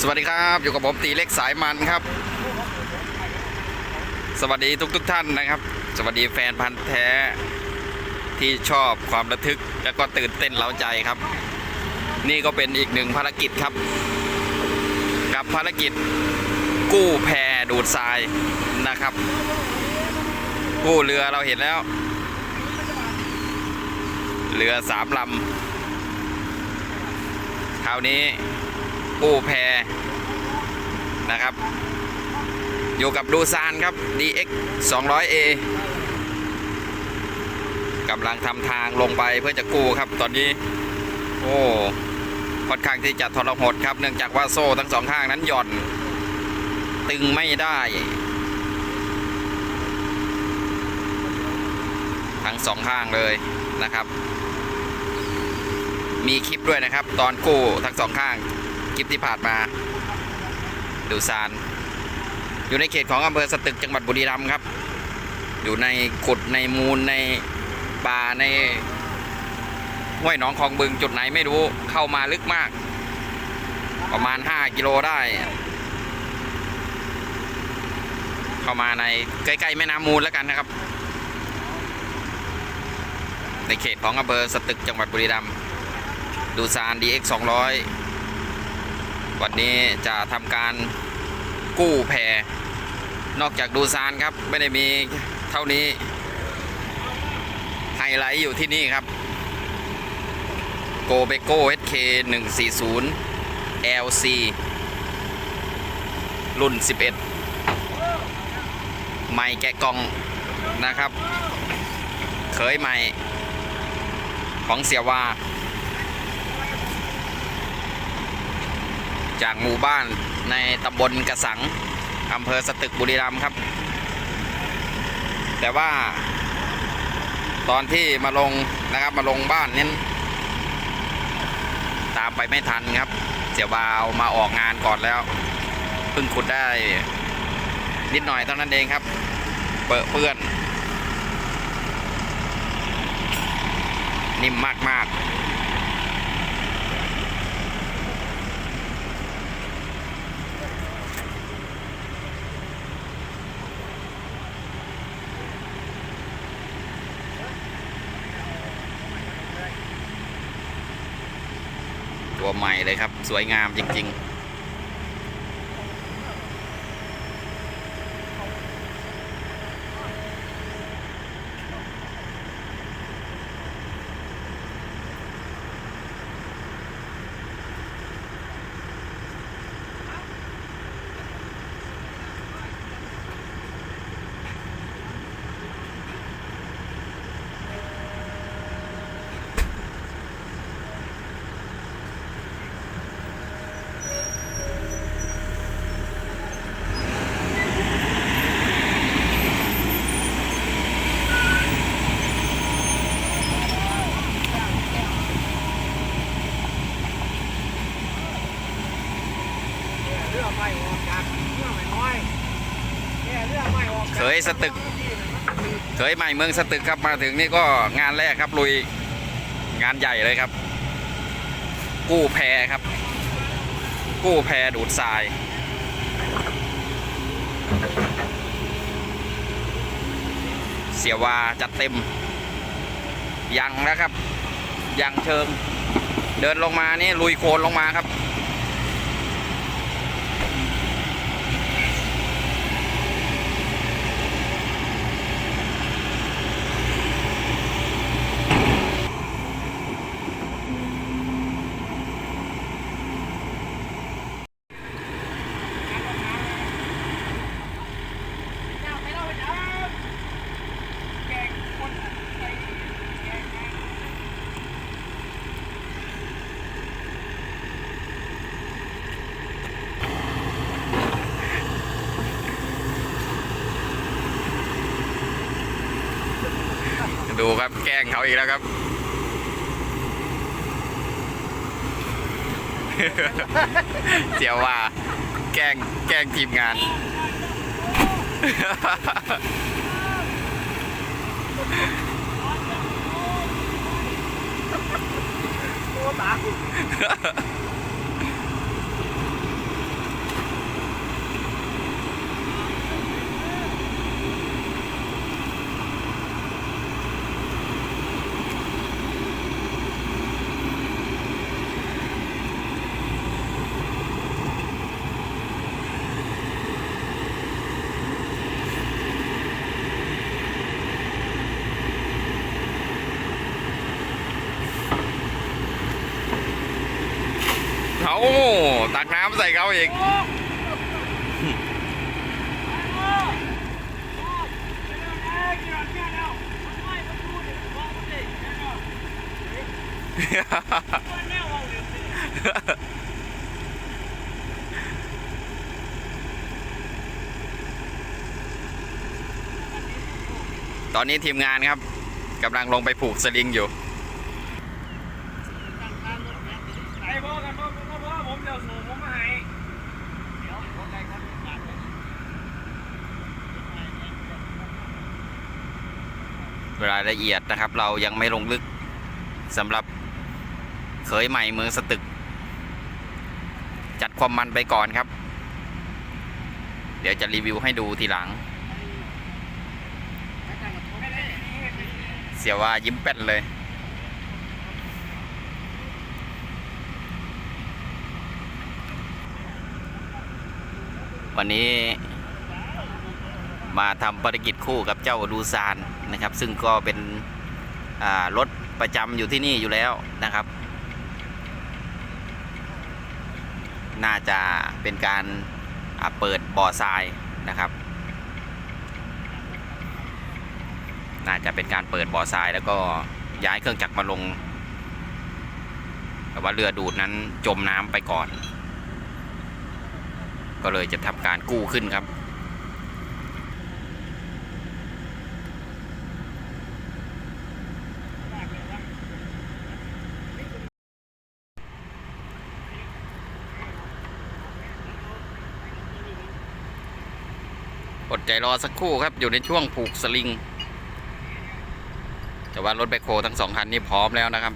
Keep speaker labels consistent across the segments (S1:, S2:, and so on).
S1: สวัสดีครับอยู่กับผมตีเล็กสายมันครับ สวัสดีทุกทุกท่านนะครับ สวัสดีแฟนพันธ์แท้ที่ชอบความระทึกและก็ตื่นเต้นเร้าใจครับ นี่ก็เป็นอีกหนึ่งภารกิจครับ กับภารกิจกู้แพดูดทรายนะครับ กู้เรือเราเห็นแล้ว เรือสามลำคราวนี้ กู้แพนะครับ อยู่กับดูซานครับ DX 200A กำลังทำทางลงไปเพื่อจะกู้ครับตอนนี้ โอ้ค่อนข้างที่จะทรหดครับ เนื่องจากว่าโซ่ทั้งสองข้างนั้นหย่อน ตึงไม่ได้ ทั้งสองข้างเลยนะครับ มีคลิปด้วยนะครับ ตอนกู้ทั้งสองข้าง ลิปที่ผ่านมา ดูซาน อยู่ในเขตของอำเภอสตึกจังหวัดบุรีรัมย์ครับ อยู่ในขุดในมูลในป่าในห้วยหนองคลองบึงจุดไหนไม่รู้เข้ามาลึกมาก ประมาณ 5 กิโลได้ เข้ามาในใกล้ๆแม่น้ำมูลแล้วกันนะครับ ในเขตของอำเภอสตึกจังหวัดบุรีรัมย์ดูซาน DX 200 วันนี้จะทำการกู้แพนอกจากดูซานครับ ไม่ได้มีเท่านี้ ไฮไลท์อยู่ที่นี่ครับโกเบโก้ HK 140 LC รุ่น 11ใหม่แกะกล่องนะครับ เคยใหม่ของเสียว่า จากหมู่บ้านในตำบลกระสังอำเภอสตึกบุรีรัมย์ครับ แต่ว่า ตอนที่มาลงนะครับมาลงบ้านนี้ตามไปไม่ทันครับ เสียวาวมาออกงานก่อนแล้วเพิ่งขุดได้นิดหน่อยเท่านั้นเองครับเปอะเปื้อน นิ่มมากๆ ใหม่เลยครับ สวยงามจริง ๆ
S2: เรือไม่ออกจากเรือไม่น้อยแค่เรือ ไม่ออกจาก
S1: เคยสตึกเคยใหม่เมืองสตึกครับมาถึงนี่ก็งานแรกครับลุยงานใหญ่เลยครับ กู้แพครับ กู้แพดูดทรายเสียวาจัดเต็ม ยังแล้วครับ ยังเชิง เดินลงมานี่ลุยโคลนลงมาครับ ดูครับแกล้งเขาอีกแล้วครับ เจียวว่า แกล้งแกล้งทีมงาน
S2: ตัวตา
S1: เอาตักน้ำใส่เขาอีกตอนนี้ทีมงานครับกำลังลงไปผูกสลิงอยู่
S2: ไอ้พ่อกันพ่อพ่อพ่อผมเดี๋ยวสูงผมมาให้เดี๋ยวคนใดคนหนึ่งกัน
S1: รายละเอียดนะครับ เรายังไม่ลงลึกสำหรับเขยใหม่เมืองสตึก จัดความมันไปก่อนครับ เดี๋ยวจะรีวิวให้ดูทีหลัง เสียว่ายิ้มแป้นเลยวันนี้ มาทำภารกิจคู่กับเจ้าดูซานนะครับ ซึ่งก็เป็นรถประจำอยู่ที่นี่อยู่แล้วนะครับ น่าจะเป็นการเปิดบ่อทรายนะครับ น่าจะเป็นการเปิดบ่อทรายแล้วก็ย้ายเครื่องจักรมาลง แต่ว่าเรือดูดนั้นจมน้ำไปก่อน ก็เลยจะทำการกู้ขึ้นครับ ดใจรอสักครู่ครับอยู่ในช่วงผูกสลิง แต่ว่ารถแบคโฮทั้งสองคันนี้พร้อมแล้วนะครับ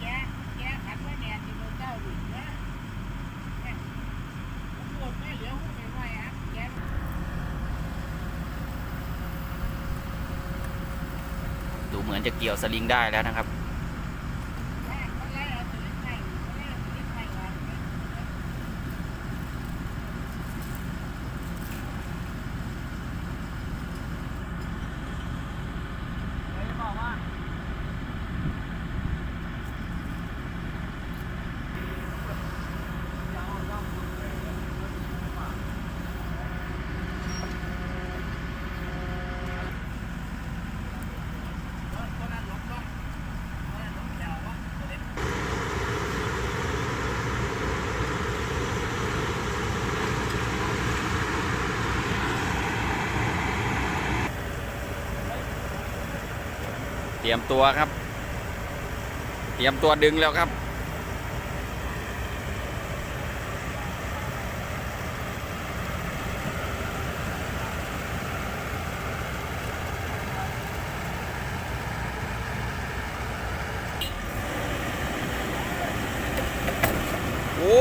S3: แกแกขัดไว้แดดอยู่บนเจ้าอยู่นะเนี่ยผมปวดไม่เหลือหุ้มไม่ไหวอะแก
S1: ดูเห มือนจะเกี่ยวสลิงได้แล้วนะครับ
S3: แม่คนไล่เอาตัวเล็กไปคนไล่เอาตัวเล็กไปก่อน
S2: เลยบอกว่า
S3: คนนั้นหลบก่อนคนนั้นหลบยาววะตัวเล็ก
S1: เตรียมตัวครับ เตรียมตัวดึงแล้วครับ โอ้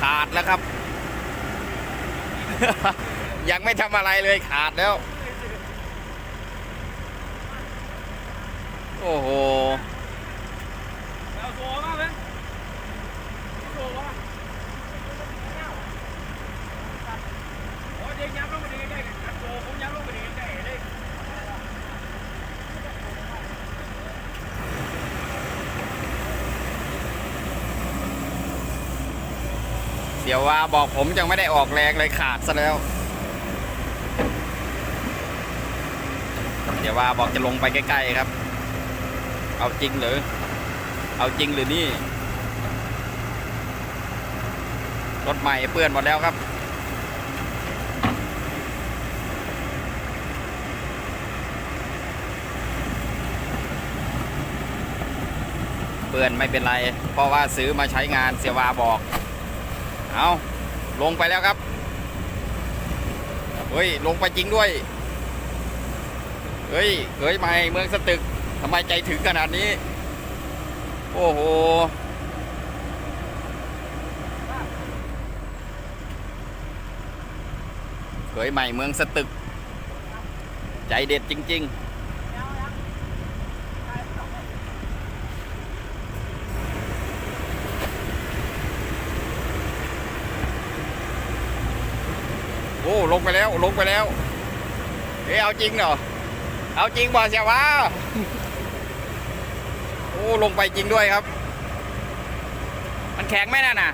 S1: ขาดแล้วครับ ยังไม่ทำอะไรเลยขาดแล้ว โอ้โห
S2: เอาโซ่มาเป็นโซ่มาโอ้เด็กยับลงไปดีได้กันโซ่ผมยับลงไปดีได้เลย
S1: เดี๋ยวว่าบอกผมยังไม่ได้ออกแรงเลยขาดซะแล้ว เดี๋ยวว่าบอกจะลงไปใกล้ๆครับ เอาจริงหรือ เอาจริงหรือนี่ รถใหม่เปื้อนหมดแล้วครับ เปื้อนไม่เป็นไร เพราะว่าซื้อมาใช้งานเสียวาบอก เอาลงไปแล้วครับ เฮ้ย ลงไปจริงด้วย เฮ้ยเฮ้ยไม่เมืองสตึก ทำไมใจถึงขนาดนี้ โอ้โห เขยใหม่เมืองสตึก ใจเด็ดจริง ๆโอ้ลงไปแล้วลงไปแล้ว เอ๊เอาจริงเหรอ เอาจริงบ่เสียวะ อ้ลงไปจริงด้วยครับ มันแข็งไหมนั่นน่ะ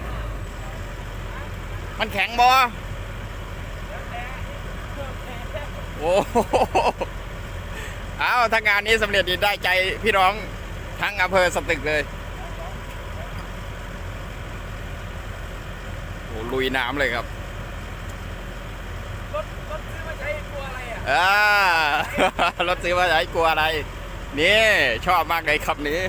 S1: มันแข็งบอโอ้โหเอาถ้างานนี้สำเร็จนี่ได้ใจพี่น้องทั้งอำเภอสตึกเลยโอ้ลุยน้ำเลยครับ
S2: รถรถซื้อมาใช้กลัวอะไรอะ
S1: อ่ารถซื้อมาใช้กลัวอะไร นี่ชอบมากเลยคำนี้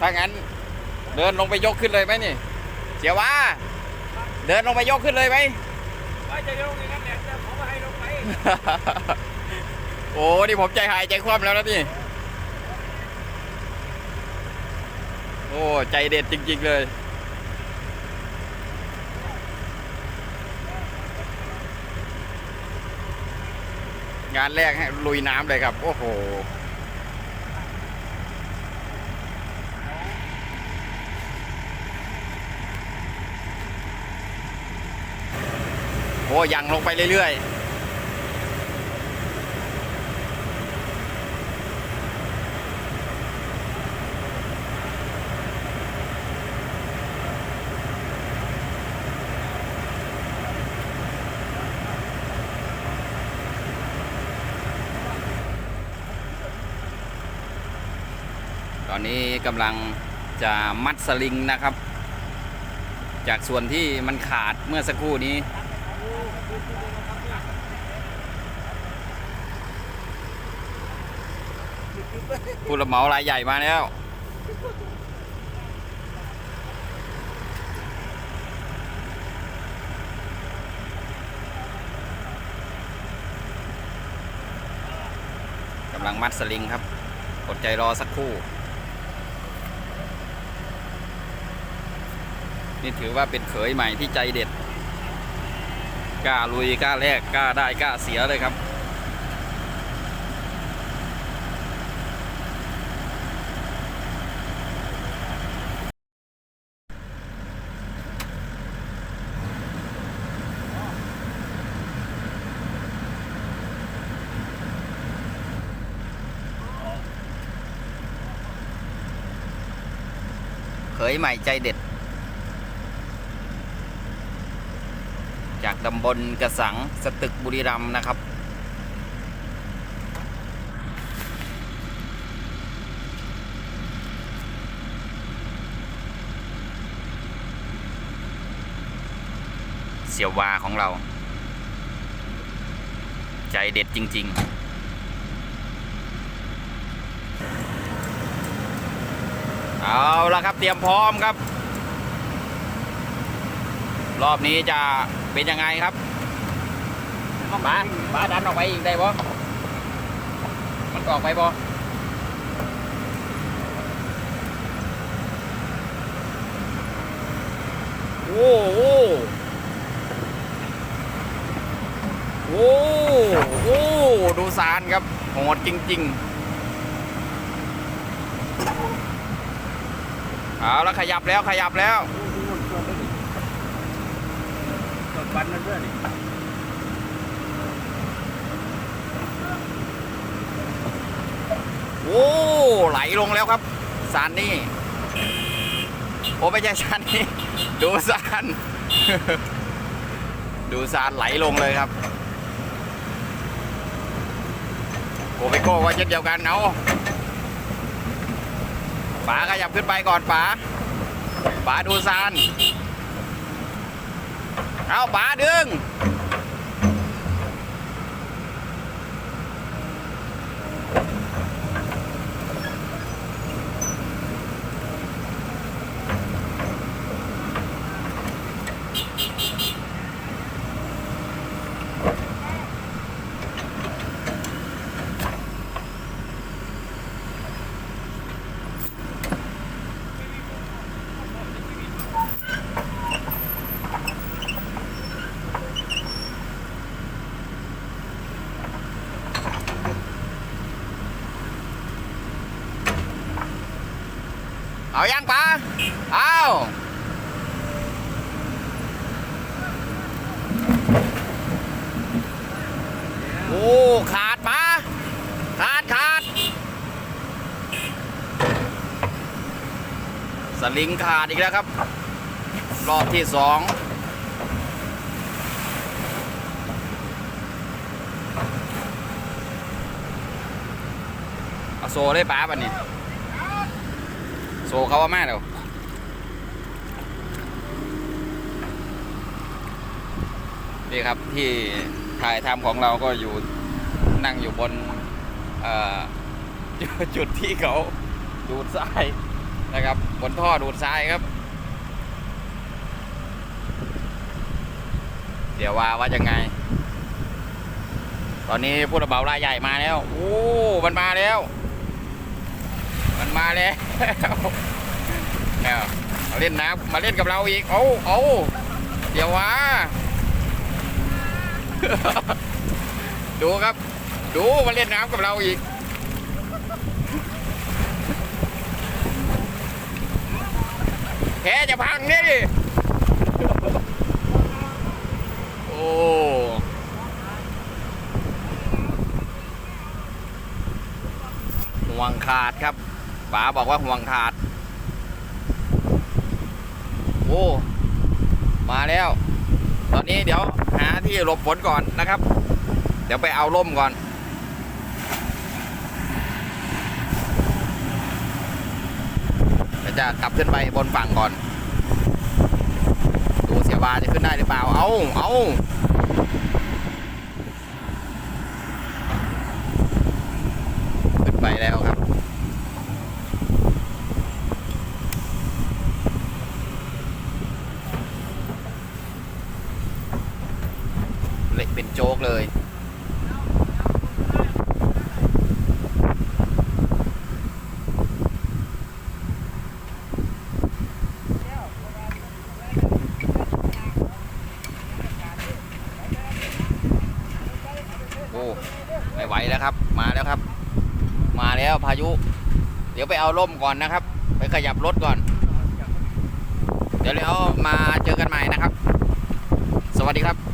S1: ถ้างั้น เดินลงไปยกขึ้นเลยไหมนี่ เสียว่า เดินลงไปยกขึ้นเลยไหม
S2: ว่าจะลงอย่างนั้นแหละแต่ผมมาให้ลงไป
S1: โอ้นี่ผมใจหายใจคว่ำแล้วนะนี่ โอ้ ใจเด็ดจริง ๆ เลย งานแรกให้ลุยน้ำเลยครับ โอ้โหโอ้ยังลงไปเรื่อยๆ กำลังจะมัดสลิงนะครับ จากส่วนที่มันขาดเมื่อสักครู่นี้ผู้รับเหมารายใหญ่มาแล้ว กำลังมัดสลิงครับอดใจรอสักครู่ นี่ถือว่าเป็นเขยใหม่ที่ใจเด็ดกล้าลุยกล้าแลกกล้าได้กล้าเสียเลยครับเขยใหม่ใจเด็ด จาก ตำบลกระสังสตึกบุรีรัมย์นะครับ เสียววาของเรา ใจเด็ดจริง ๆเอาละครับเตรียมพร้อมครับ รอบนี้จะ เป็นยังไงครับป๋าป๋าดันออกไปอีกได้บ่มันออกไปบ่โอ้โหโอ้โหดูสารครับโหดจริงๆเอาแล้วขยับแล้วขยับแล้ว
S2: ฟันนั่นด้วยนี่
S1: โอ้ไหลลงแล้วครับสารนี่โอ้ไม่ใช่สารนี่ดูสารดูสารไหลลงเลยครับโกไปโก้ว่าเช่นเดียวกันเอาป๋าขยับขึ้นไปก่อนป๋าป๋าดูสาร เอาป๋าดึง เอายังปะเอาโอ้ขาดปะขาดขาดสลิงขาดอีกแล้วครับ รอบที่สองเอาโซ่ได้ป้าบันนี้โซเขาว่ามาเดี๋ยวนี่ครับที่ถ่ายทำของเราก็อยู่นั่งอยู่บนจุดที่เขาดูดทรายนะครับ บนท่อดูดทรายครับ เดี๋ยวว่าว่ายังไง ตอนนี้ผู้ระเบารายใหญ่มาแล้ว โอ้ มันมาแล้ว มันมาแล้วเนี่ยมาเล่นน้ำมาเล่นกับเราอีกเอาเอาเดี๋ยวว่าดูครับ ดูมาเล่นน้ำกับเราอีกแพ้จะพังนี่โอ้ห่วงขาดครับ ป๋าบอกว่าห่วงขาด โอ้ มาแล้ว ตอนนี้เดี๋ยวหาที่หลบฝนก่อนนะครับ เดี๋ยวไปเอาร่มก่อน จะกลับขึ้นไปบนฝั่งก่อน ดูเสียวาจะขึ้นได้หรือเปล่า เอาเอาขึ้นไปแล้วครับ เละเป็นโจ๊กเลยโอ้ไม่ไหวแล้วครับ มาแล้วครับ มาแล้วพายุ เดี๋ยวไปเอาร่มก่อนนะครับ ไปขยับรถก่อน เดี๋ยวเรามาเจอกันใหม่นะครับ สวัสดีครับ